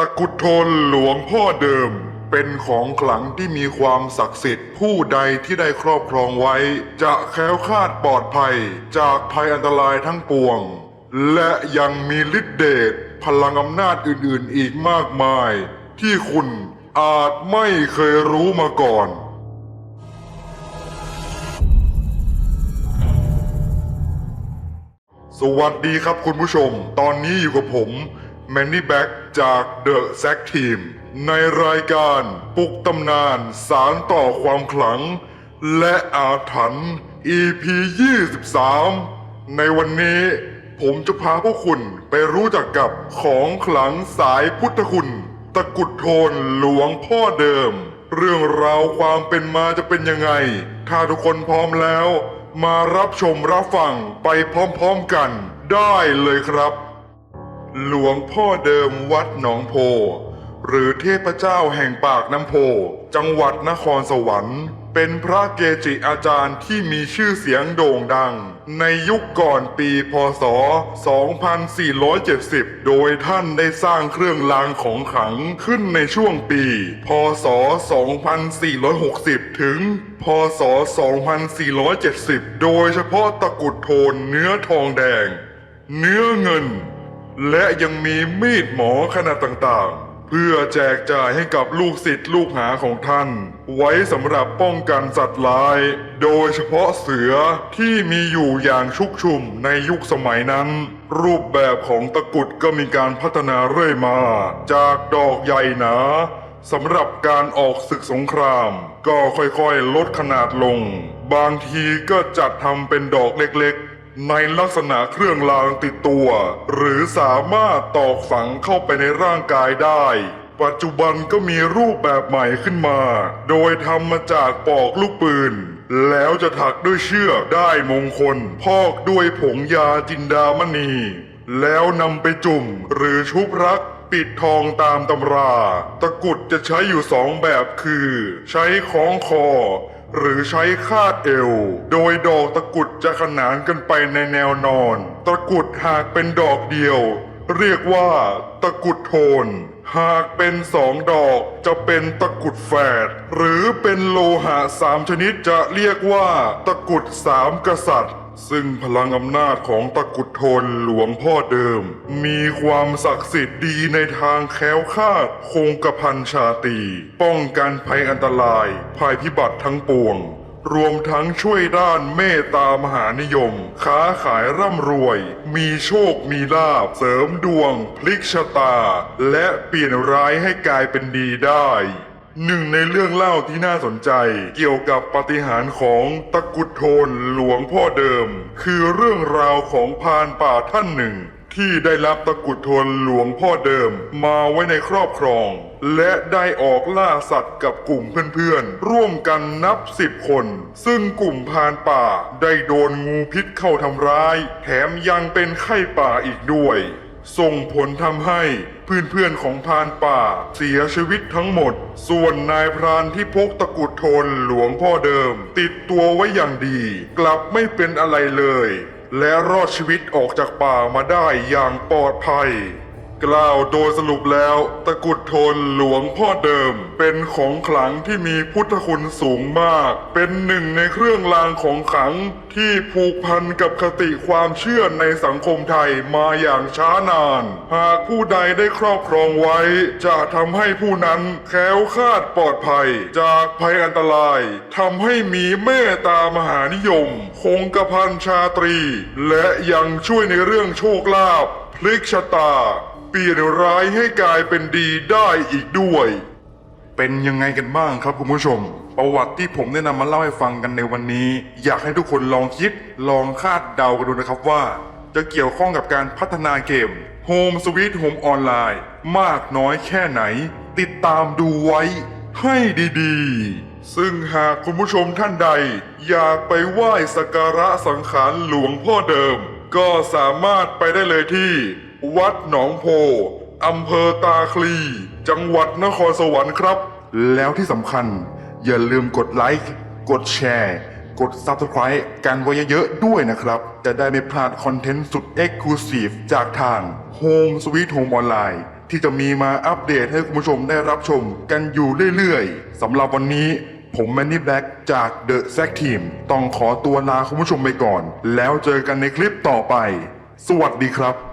ตะกุดโทนหลวงพ่อเดิม เป็นของขลังที่มีความศักดิ์สิทธิ์ ผู้ใดที่ได้ครอบครองไว้ จะแคล้วคลาดปลอดภัย จากภัยอันตรายทั้งปวง และยังมีฤทธิเดชพลังอำนาจอื่นๆอีกมากมาย ที่คุณอาจไม่เคยรู้มาก่อนสวัสดีครับคุณผู้ชม ตอนนี้อยู่กับผม แมนนี่แบ็กจาก The z a c Team ในรายการปลุกตำนานสารต่อความขลัง และอาถรรพ์ EP 23 ในวันนี้ผมจะพาพวกคุณไปรู้จักกับของขลังสายพุทธคุณ ตะกุดโทนหลวงพ่อเดิม เรื่องราวความเป็นมาจะเป็นยังไง ถ้าทุกคนพร้อมแล้ว มารับชมรับฟังไปพร้อมๆกันได้เลยครับ หลวงพ่อเดิมวัดหนองโพ หรือเทพเจ้าแห่งปากน้ำโพ จังหวัดนครสวรรค์ เป็นพระเกจิอาจารย์ที่มีชื่อเสียงโด่งดัง ในยุคก่อนปีพศ 2470 โดยท่านได้สร้างเครื่องรางของขลังขึ้นในช่วงปี พศ 2460 ถึง พศ 2470 โดยเฉพาะตะกุดโทนเนื้อทองแดง เนื้อเงิน และยังมีมีดหมอขนาดต่างๆ เพื่อแจกจ่ายให้กับลูกศิษย์ลูกหาของท่าน ไว้สำหรับป้องกันสัตว์ร้าย โดยเฉพาะเสือที่มีอยู่อย่างชุกชุมในยุคสมัยนั้น รูปแบบของตะกุดก็มีการพัฒนาเรื่อยมา จากดอกใหญ่หนาสำหรับการออกศึกสงคราม ก็ค่อยๆ ลดขนาดลง บางทีก็จัดทำเป็นดอกเล็กๆ ในลักษณะเครื่องรางติดตัว หรือสามารถตอกฝังเข้าไปในร่างกายได้ ปัจจุบันก็มีรูปแบบใหม่ขึ้นมา โดยทำมาจากปอกลูกปืน แล้วจะถักด้วยเชือกได้มงคล พอกด้วยผงยาจินดามณี แล้วนำไปจุ่มหรือชุบรัก ปิดทองตามตำรา ตะกุดจะใช้อยู่สองแบบคือ ใช้คล้องคอ หรือใช้คาดเอว โดยดอกตะกุดจะขนานกันไปในแนวนอน ตะกุดหากเป็นดอกเดียว เรียกว่าตะกุดโทน หากเป็นสองดอกจะเป็นตะกุดแฝด หรือเป็นโลหะสามชนิดจะเรียกว่าตะกุดสามกษัตริย์ ซึ่งพลังอำนาจของตะกุดโทนหลวงพ่อเดิม มีความศักดิ์สิทธิ์ดีในทางแคล้วคลาดคงกระพันชาตี ป้องกันภัยอันตราย ภัยพิบัติทั้งปวง รวมทั้งช่วยด้านเมตตามหานิยม ค้าขายร่ำรวย มีโชคมีลาบ เสริมดวง พลิกชะตา และเปลี่ยนร้ายให้กลายเป็นดีได้หนึ่งในเรื่องเล่าที่น่าสนใจเกี่ยวกับปฏิหารของตะกุดโทนหลวงพ่อเดิม คือเรื่องราวของพานป่าท่านหนึ่ง ที่ได้รับตะกุดทนหลวงพ่อเดิมมาไว้ในครอบครอง และได้ออกล่าสัตว์กับกลุ่มเพื่อนๆ ร่วมกันนับสิบคน ซึ่งกลุ่มพานป่าได้โดนงูพิษเข้าทำร้าย แถมยังเป็นไข้ป่าอีกด้วย ส่งผลทำให้เพื่อนๆของพานป่าเสียชีวิตทั้งหมด ส่วนนายพรานที่พกตะกุดทนหลวงพ่อเดิม ติดตัวไว้อย่างดี กลับไม่เป็นอะไรเลย และรอดชีวิตออกจากป่ามาได้อย่างปลอดภัย กล่าวโดยสรุปแล้วตะกุดโทนหลวงพ่อเดิม เป็นของขลังที่มีพุทธคุณสูงมาก เป็นหนึ่งในเครื่องรางของขลังที่ผูกพันกับคติความเชื่อในสังคมไทยมาอย่างช้านาน หากผู้ใดได้ครอบครองไว้ จะทำให้ผู้นั้นแคล้วคลาดปลอดภัย จากภัยอันตรายทำให้มีเมตตามหานิยม คงกระพันชาตรี และยังช่วยในเรื่องโชคลาภพลิกชะตา เปลี่ยนร้ายให้กลายเป็นดีได้อีกด้วย เป็นยังไงกันบ้างครับคุณผู้ชม ประวัติที่ผมได้นำมาเล่าให้ฟังกันในวันนี้ อยากให้ทุกคนลองคิดลองคาดเดากันดูนะครับว่า จะเกี่ยวข้องกับการพัฒนาเกม Home Sweet Home Online มากน้อยแค่ไหน ติดตามดูไว้ให้ดีๆ ซึ่งหากคุณผู้ชมท่านใด อยากไปไหว้สักการะสังขารหลวงพ่อเดิม ก็สามารถไปได้เลยที่ วัดหนองโพอำเภอตาคลี จังหวัดนครสวรรค์ครับ แล้วที่สำคัญ อย่าลืมกดไลค์ กดแชร์ กด Subscribe กันไว้เยอะๆด้วยนะครับ จะได้ไม่พลาดคอนเทนต์สุด Exclusive จากทาง Home Sweet Home Online ที่จะมีมาอัปเดตให้คุณผู้ชมได้รับชมกันอยู่เรื่อยๆสำหรับวันนี้ผมแมนนี่แบล็กจาก The s a c Team ต้องขอตัวลาคุณผู้ชมไปก่อน แล้วเจอกันในคลิปต่อไป สวัสดีครับ